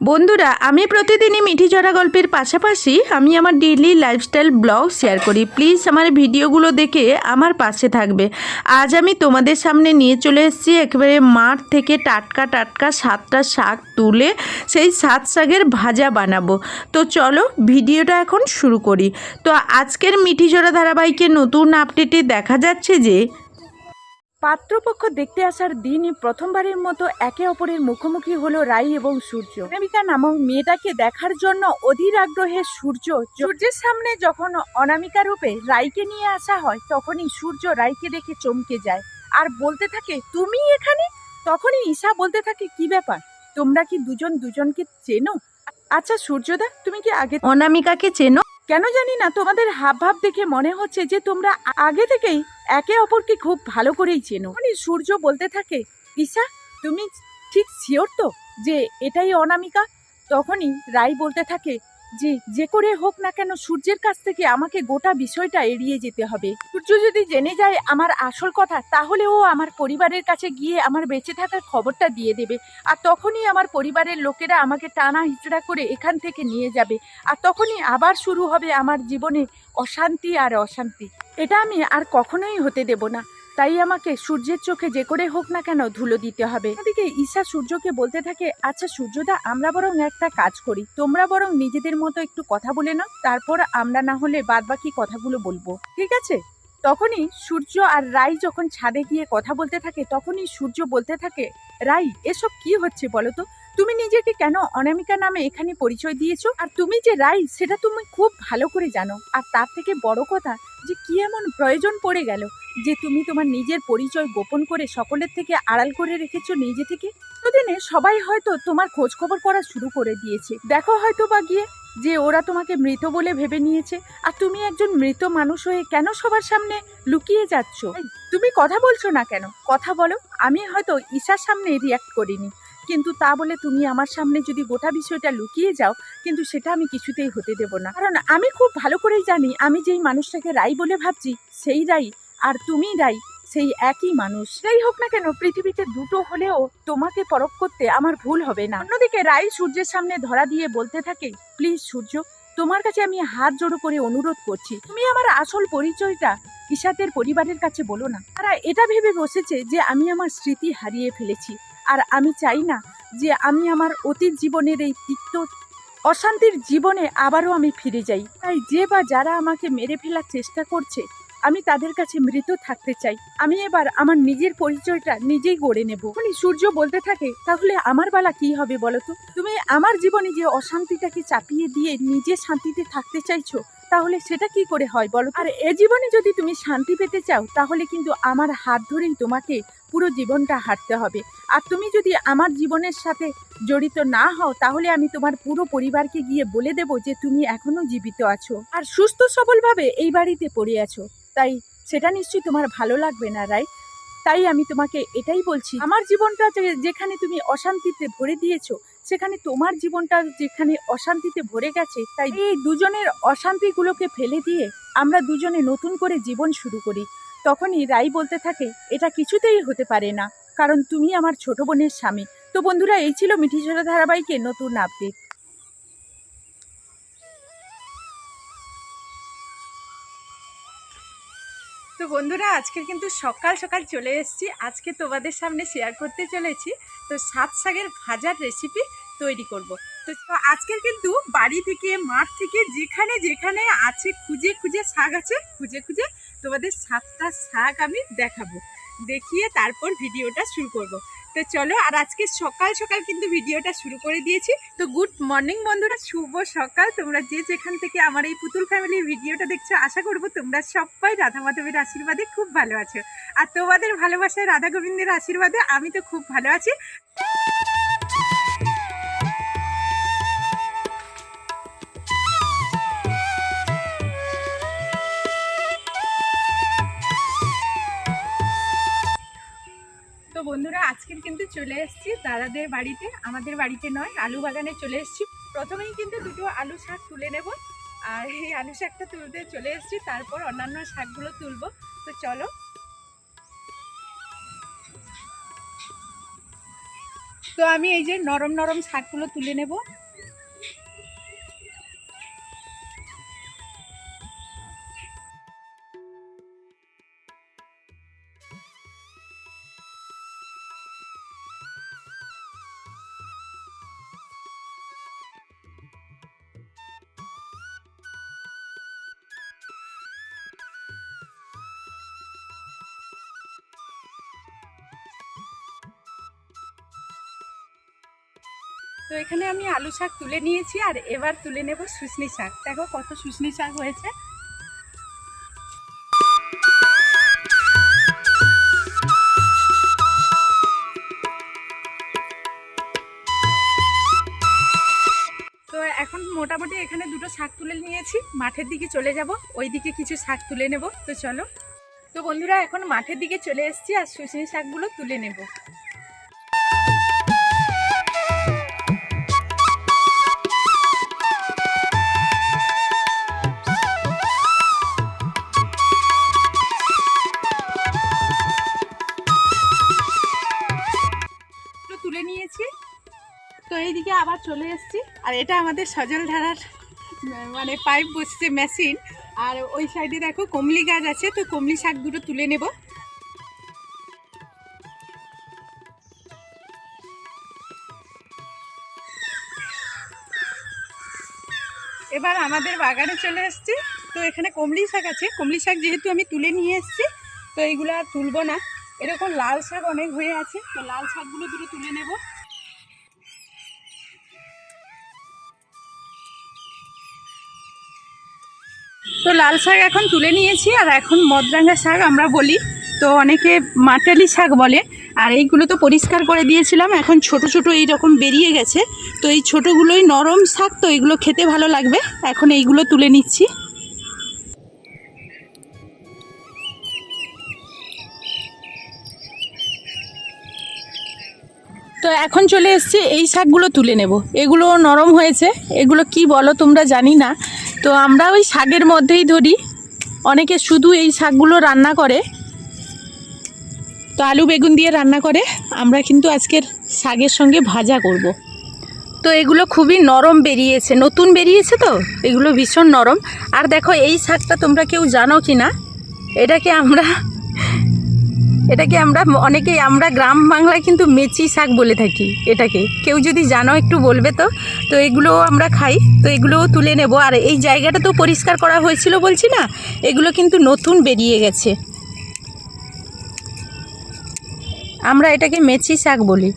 বন্ধুরা, আমি প্রতিদিনই মিঠি চড়া গল্পের পাশাপাশি আমি আমার ডেইলি লাইফস্টাইল ব্লগ শেয়ার করি। প্লিজ আমার ভিডিওগুলো দেখে আমার পাশে থাকবে। আজ আমি তোমাদের সামনে নিয়ে চলে এসেছি একেবারে মাঠ থেকে টাটকা টাটকা সাতটা শাক তুলে সেই সাত শাকের ভাজা বানাবো। তো চলো ভিডিওটা এখন শুরু করি। তো আজকের মিঠি চড়া ধারাবাহিকে নতুন আপডেটে দেখা যাচ্ছে যে পাত্রপক্ষ দেখতে আসার দিনই প্রথমবারের মতো একে অপরের মুখোমুখি হলো রাই এবং সূর্য। অনামিকা নামক মেয়েটাকে দেখার জন্য অধীর আগ্রহে সূর্য সূর্যের সামনে যখন অনামিকা রূপে রাইকে নিয়ে আসা হয়, তখনই সূর্য রাইকে দেখে চমকে যায় আর বলতে থাকে, তুমি এখানে? তখনই ঈশা বলতে থাকে, কি ব্যাপার? তোমরা কি দুজন দুজনকে চেনো? আচ্ছা সূর্যদা, তুমি কি আগে অনামিকাকে চেনো? কেন জানি না তোমাদের হাবভাব দেখে মনে হচ্ছে যে তোমরা আগে থেকেই একে অপরকে খুব ভালো করেই চেনো। মানে সূর্য বলতে থাকে, ঈশা, তুমি ঠিক শিওর তো যে এটাই অনামিকা? তখনই রাই বলতে থাকে যে যে করে হোক না কেন সূর্যের কাছ থেকে আমাকে গোটা বিষয়টা এড়িয়ে যেতে হবে। সূর্য যদি জেনে যায় আমার আসল কথা, তাহলে ও আমার পরিবারের কাছে গিয়ে আমার বেঁচে থাকার খবরটা দিয়ে দেবে। আর তখনই আমার পরিবারের লোকেরা আমাকে টানা হিচড়া করে এখান থেকে নিয়ে যাবে। আর তখনই আবার শুরু হবে আমার জীবনে অশান্তি আর অশান্তি। এটা আমি আর কখনোই হতে দেব না। তাই আমাকে সূর্যের চোখে যে করে হোক না কেন ধুলো দিতে হবে। এদিকে ঈশা সূর্যকে বলতে থাকে আচ্ছা সূর্যদা, আমরা বরং একটা কাজ করি। তোমরা বরং নিজেদের মতো একটু কথা বলে নাও, তারপর আমরা না হলে বাদবাকি কথাগুলো বলব। ঠিক আছে? তখনই সূর্য আর রাই যখন ছাদে গিয়ে কথা বলতে থাকে, তখনই সূর্য বলতে থাকে, রাই, এসব কি হচ্ছে বলো তো? তুমি নিজেকে কেন অনামিকা নামে এখানে পরিচয় দিয়েছ? আর তুমি যে রাই, সেটা তুমি খুব ভালো করে জানো। আর তার থেকে বড় কথা যে কি এমন প্রয়োজন পড়ে গেল? যে তুমি তোমার নিজের পরিচয় গোপন করে সকলের থেকে আড়াল করে রেখেছো নিজে থেকে? দিনে সবাই হয়তো তোমার খোঁজ খবর করা শুরু করে দিয়েছে। দেখো হয়তো বা গিয়ে যে ওরা তোমাকে মৃত বলে ভেবে নিয়েছে। আর তুমি একজন মৃত মানুষ হয়ে কেন সবার সামনে লুকিয়ে যাচ্ছ? তুমি কথা বলছো না কেন? কথা বলো, আমি হয়তো ঈশার সামনে রিয়াক্ট করিনি। কিন্তু তা বলে তুমি আমার সামনে যদি গোটা বিষয়টা লুকিয়ে যাও, কিন্তু সেটা আমি কিছুতেই হতে দেব না। কারণ আমি খুব ভালো করেই জানি আমি যেই মানুষটাকে রাই বলে ভাবছি, সেই রাই আর তুমি রাই সেই একই মানুষ। যাই হোক না কেন, পৃথিবীতে দুটো হলেও তোমাকে পরখ করতে আমার ভুল হবে না। অন্যদিকে রাই সূর্যের সামনে ধরা দিয়ে বলতে থাকে, প্লিজ সূর্য, তোমার কাছে আমি হাত জোড়ো করে অনুরোধ করছি। তুমি আমার আসল পরিচয়টা ইশাতের পরিবারের কাছে বলো না। তারা এটা ভেবে বসেছে যে আমি আমার স্মৃতি হারিয়ে ফেলেছি। আর আমি চাই না যে আমি আমার অতীত জীবনের এই তিক্ত, অশান্তির জীবনে আবারও আমি ফিরে যাই। তাই যে বা যারা আমাকে মেরে ফেলার চেষ্টা করছে আমি তাদের কাছে মৃত থাকতে চাই। আমি এবার আমার নিজের পরিচয়টা নিজেই গড়ে নেব। উনি সূর্য বলতে থাকে, তাহলে আমার বেলা কি হবে বলো তো? তুমি আমার জীবনে যে অশান্তিটাকে চাপিয়ে দিয়ে নিজে শান্তিতে থাকতে চাইছো, তাহলে সেটা কি করে হয় বলো আর এ জীবনে যদি তুমি শান্তি পেতে চাও, তাহলে কিন্তু আমার হাত ধরেই তোমাকে পুরো জীবনটা হাঁটতে হবে। আর তুমি যদি আমার জীবনের সাথে জড়িত না হও, তাহলে আমি তোমার পুরো পরিবারকে গিয়ে বলে দেব যে তুমি এখনও জীবিত আছো। আর সুস্থ সবলভাবে এই বাড়িতে পড়ে আছো। তাই সেটা নিশ্চয়ই তোমার ভালো লাগবে না রাই তাই আমি তোমাকে এটাই বলছি, আমার জীবনটা যেখানে তুমি অশান্তিতে ভরে দিয়েছ, সেখানে তোমার জীবনটা যেখানে অশান্তিতে ভরে গেছে, তাই এই দুজনের অশান্তিগুলোকে ফেলে দিয়ে আমরা দুজনে নতুন করে জীবন শুরু করি। তখনই রাই বলতে থাকে, এটা কিছুতেই হতে পারে না, কারণ তুমি আমার ছোট বোনের স্বামী। তো বন্ধুরা, এই ছিল মিঠি ছোড়া ধারাবাহিকের নতুন আপডেট তো বন্ধুরা আজকে কিন্তু সকাল সকাল চলে এসেছি। আজকে তোমাদের সামনে শেয়ার করতে চলেছি। তো সাত শাকের ভাজার রেসিপি তৈরি করব। তো আজকে আজকের কিন্তু বাড়ি থেকে, মাঠ থেকে যেখানে যেখানে আছে, খুঁজে খুঁজে শাক আছে, খুঁজে খুঁজে তোমাদের সাতটা শাক আমি দেখাবো। দেখিয়ে তারপর ভিডিওটা শুরু করব। তো চলো, আর আজকে সকাল সকাল কিন্তু ভিডিওটা শুরু করে দিয়েছি। তো গুড মর্নিং বন্ধুরা, শুভ সকাল। তোমরা যে যেখান থেকে আমার এই পুতুল ফ্যামিলির ভিডিওটা দেখছ, আশা করব তোমরা সবাই রাধা মাধবের আশীর্বাদে খুব ভালো আছো। আর তোমাদের ভালোবাসায় রাধা গোবিন্দের আশীর্বাদে আমি তো খুব ভালো আছি। আজকের কিন্তু চলে এসেছি দাদাদের বাড়িতে, আমাদের বাড়িতে নয়, আলু বাগানে চলে এসেছি। প্রথমেই কিন্তু দুটো আলু শাক তুলে নেব। আর এই আলু শাকটা তুলতে চলে এসেছি, তারপর অন্যান্য শাকগুলো তুলব। তো চলো। তো আমি এই যে নরম নরম শাকগুলো তুলে নেব। তো এখানে আমি আলু শাক তুলে নিয়েছি আর এবার তুলে নেব শুশনি শাক। দেখো কত শুশনি শাক হয়েছে। তো এখন মোটামুটি এখানে দুটো শাক তুলে নিয়েছি। মাঠের দিকে চলে যাব ওই দিকে কিছু শাক তুলে নেব। তো চলো। তো বন্ধুরা, এখন মাঠের দিকে চলে এসেছি আর শুশনি শাকগুলো তুলে নেব। আর এটা আমাদের সজল ধারার মানে পাইপ বসছে মেশিন। আর ওই সাইডে দেখো কমলি গাছ আছে, তো কমলি শাক দুটো তুলে নেব। এবার আমাদের বাগানে চলে এসেছি। তো এখানে কমলি শাক আছে। কমলি শাক যেহেতু আমি তুলে নিয়ে এসেছি, তো এইগুলো আর তুলবো না। এরকম লাল শাক অনেক হয়ে আছে, তো লাল শাকগুলো দুটো তুলে নেব। তো লাল শাক এখন তুলে নিয়েছি আর এখন মদরাঙ্গা শাক আমরা বলি। তো অনেকে মাটালি শাক বলে। আর এইগুলো তো পরিষ্কার করে দিয়েছিলাম। এখন ছোট ছোট এই রকম বেরিয়ে গেছে। তো এই ছোটোগুলোই নরম শাক, তো এগুলো খেতে ভালো লাগবে। এখন এইগুলো তুলে নিচ্ছি। তো এখন চলে এসেছি, এই শাকগুলো তুলে নেব। এগুলো নরম হয়েছে। এগুলো কি বলো তোমরা জানি না। তো আমরা ওই শাকের মধ্যেই ধরি। অনেকে শুধু এই শাকগুলো রান্না করে। তো আলু বেগুন দিয়ে রান্না করে। আমরা কিন্তু আজকের শাকের সঙ্গে ভাজা করব। তো এগুলো খুবই নরম বেরিয়েছে। নতুন বেরিয়েছে তো? এগুলো ভীষণ নরম। আর দেখো, এই শাকটা তোমরা কেউ জানো কি না এটাকে আমরা এটাকে আমরা অনেকেই, আমরা গ্রাম বাংলায় কিন্তু মেচি শাক বলে থাকি এটাকে। কেউ যদি জানো, একটু বলবে তো? তো এগুলোও আমরা খাই, তো এগুলোও তুলে নেব। আর এই জায়গাটা তো পরিষ্কার করা হয়েছিল বলছি না? এগুলো কিন্তু নতুন বেরিয়ে গেছে। আমরা এটাকে মেচি শাক বলি।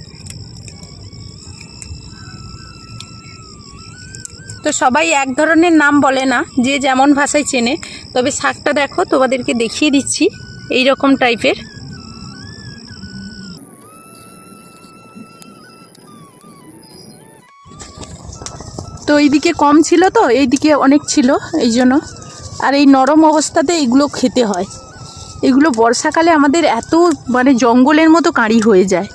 তো সবাই এক ধরনের নাম বলে না, যে যেমন ভাষায় চেনে। তবে শাকটা দেখো, তোমাদেরকে দেখিয়ে দিচ্ছি। এই রকম টাইপের তো এইদিকে কম ছিল তো এইদিকে অনেক ছিল এই জন্য আর এই নরম অবস্থাতে এগুলো খেতে হয়। এগুলো বর্ষাকালে আমাদের এত মানে জঙ্গলের মতো কাঁড়ি হয়ে যায়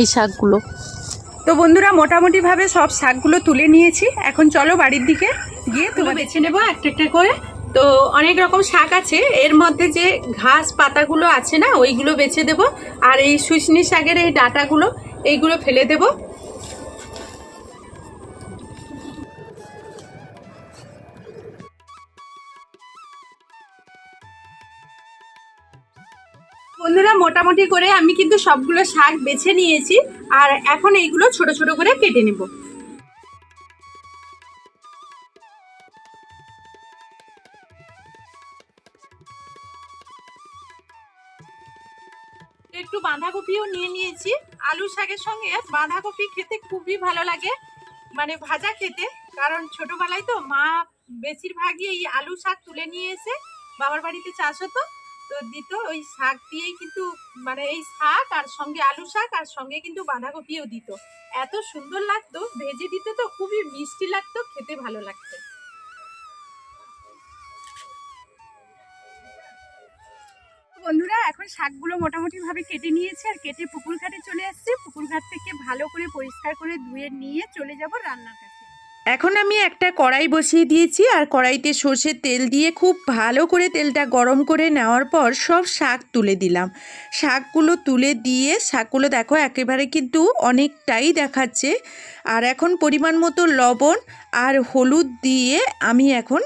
এই শাকগুলো। তো বন্ধুরা মোটামুটিভাবে সব শাকগুলো তুলে নিয়েছি। এখন চলো বাড়ির দিকে গিয়ে তুলে বেছে নেব একটা একটা করে। তো অনেক রকম শাক আছে এর মধ্যে যে ঘাস পাতাগুলো আছে না ওইগুলো বেছে দেব। আর এই শুশনি শাকের এই ডাটাগুলো এইগুলো ফেলে দেবো। বন্ধুরা মোটামুটি করে আমি কিন্তু সবগুলো শাক বেছে নিয়েছি আর এখন এইগুলো ছোট ছোট করে কেটে নেব। একটু বাঁধাকপিও নিয়ে নিয়েছি। আলু শাকের সঙ্গে বাঁধাকপি খেতে খুবই ভালো লাগে মানে ভাজা খেতে, কারণ ছোটবেলায় তো মা বেশিরভাগই এই আলু শাক তুলে নিয়ে এসে বাবার বাড়িতে চাষ হতো। দিত। ওই শাক দিয়েই কিন্তু মানে এই শাক আর সঙ্গে আলু শাক আর সঙ্গে কিন্তু বাঁধাকপিও দিত। এত সুন্দর লাগতো, ভেজে দিতে তো খুবই মিষ্টি লাগতো, খেতে ভালো লাগতো। বন্ধুরা, এখন শাকগুলো মোটামুটি ভাবে কেটে নিয়েছে আর কেটে পুকুর ঘাটে চলে আসছে। পুকুর ঘাট থেকে ভালো করে পরিষ্কার করে ধুয়ে নিয়ে চলে যাব রান্নার কাছে। এখন আমি একটা কড়াই বসিয়ে দিয়েছি আর কড়াইতে সর্ষের তেল দিয়ে খুব ভালো করে তেলটা গরম করে নেওয়ার পর সব শাক তুলে দিলাম। শাকগুলো তুলে দিয়ে, শাকগুলো দেখো একেবারে কিন্তু অনেকটাই দেখাচ্ছে। আর এখন পরিমাণ মতো লবণ আর হলুদ দিয়ে আমি এখন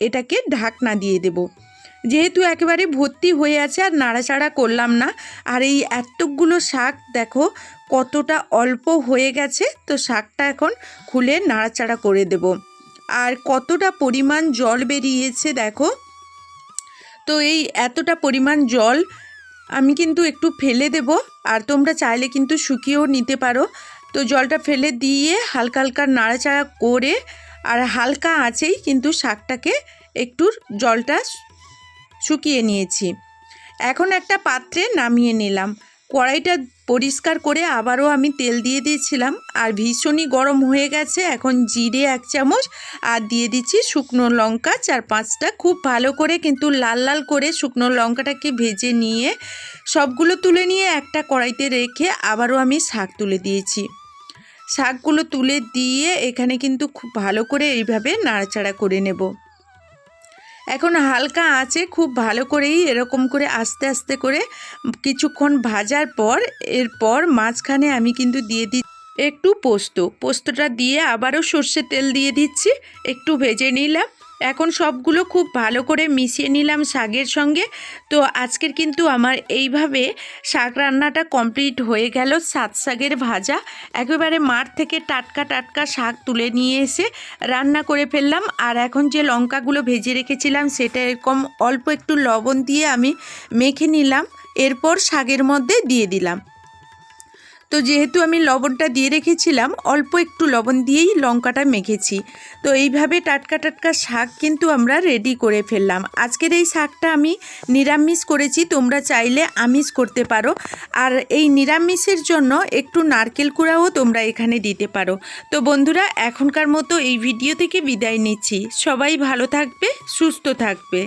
এটাকে ঢাকনা দিয়ে দেব। যেহেতু একেবারে ভর্তি হয়ে আছে আর নাড়াচাড়া করলাম না, আর এই এতগুলো শাক দেখো কতটা অল্প হয়ে গেছে, তো শাকটা এখন খুলে নাড়াচাড়া করে দেব। আর কতটা পরিমাণ জল বেরিয়েছে দেখো। তো এই এতটা পরিমাণ জল আমি কিন্তু একটু ফেলে দেব, আর তোমরা চাইলে কিন্তু শুকিয়েও নিতে পারো। তো জলটা ফেলে দিয়ে হালকা হালকা নাড়াচাড়া করে, আর হালকা আছেই কিন্তু শাকটাকে একটু জলটা শুকিয়ে নিয়েছি। এখন একটা পাত্রে নামিয়ে নিলাম। কড়াইটা পরিষ্কার করে আবারও আমি তেল দিয়ে দিয়েছিলাম। আর ভীষণই গরম হয়ে গেছে। এখন জিরে এক চামচ আর দিয়ে দিচ্ছি শুকনো লঙ্কা। চার পাঁচটা খুব ভালো করে কিন্তু লাল লাল করে শুকনো লঙ্কাটাকে ভেজে নিয়ে সবগুলো তুলে নিয়ে একটা কড়াইতে রেখে আবারও আমি শাক তুলে দিয়েছি। শাকগুলো তুলে দিয়ে এখানে কিন্তু খুব ভালো করে এইভাবে নাড়াচাড়া করে নেব। এখন হালকা আছে খুব ভালো করেই এরকম করে আস্তে আস্তে করে কিছুক্ষণ ভাজার পর, এরপর মাঝখানে আমি কিন্তু দিয়ে দিই একটু পোস্ত। পোস্তটা দিয়ে আবারও সর্ষে তেল দিয়ে দিচ্ছি। একটু ভেজে নিলাম। এখন সবগুলো খুব ভালো করে মিশিয়ে নিলাম শাকের সঙ্গে। তো আজকের কিন্তু আমার এইভাবে শাক রান্নাটা কমপ্লিট হয়ে গেল সাত শাকের ভাজা। একেবারে মাঠ থেকে টাটকা টাটকা শাক তুলে নিয়ে এসে রান্না করে ফেললাম। আর এখন যে লঙ্কাগুলো ভেজে রেখেছিলাম সেটা এরকম অল্প একটু লবণ দিয়ে আমি মেখে নিলাম। এরপর শাকের মধ্যে দিয়ে দিলাম। তো যেহেতু আমি লবণটা দিয়ে রেখেছিলাম, অল্প একটু লবণ দিয়েই লঙ্কাটা মেখেছি। তো এইভাবে টাটকা টাটকা শাক কিন্তু আমরা রেডি করে ফেললাম। আজকের এই শাকটা আমি নিরামিষ করেছি, তোমরা চাইলে আমিষ করতে পারো। আর এই নিরামিষের জন্য একটু নারকেল কুড়াও তোমরা এখানে দিতে পারো। তো বন্ধুরা, এখনকার মতো এই ভিডিও থেকে বিদায় নিচ্ছি। সবাই ভালো থাকবে, সুস্থ থাকবে।